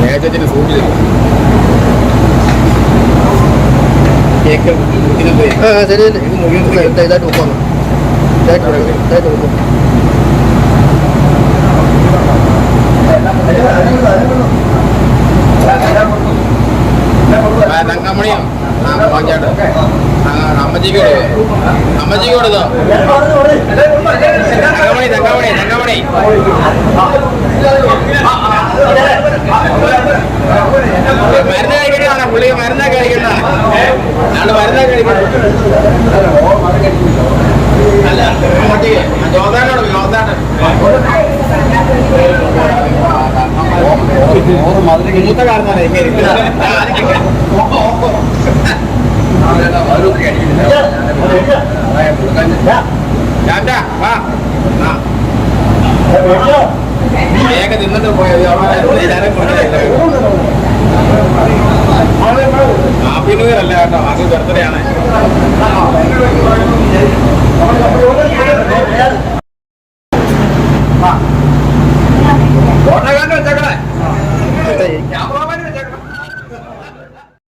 ഭീകര പുള്ളി കേക്ക് ആ ശരി മുഴുവൻ ഇതായിട്ട് നോക്കാം ഇതായിട്ട് ഇതായിട്ട് നോക്കാം തങ്കമണിയോ ആ വാങ്ങിച്ചാട്ട് ആ അമ്മച്ചിക്ക് കൊടുക്കും അമ്മച്ചിക്ക് കൊടുത്തോ തങ്കമണി തങ്കമണി തങ്കമണി മരുന്ന് കഴിക്കണ്ടാണ് ഞങ്ങൾ മരുന്ന് കഴിക്കണം അല്ല അങ്ങോട്ട് ജോതാനോട് ജോതാൻ മൂത്ത കാരണമാണ് ചാച്ചാ വാ. ആ. 那好，你们一般都几？我们一般现在是？来干这。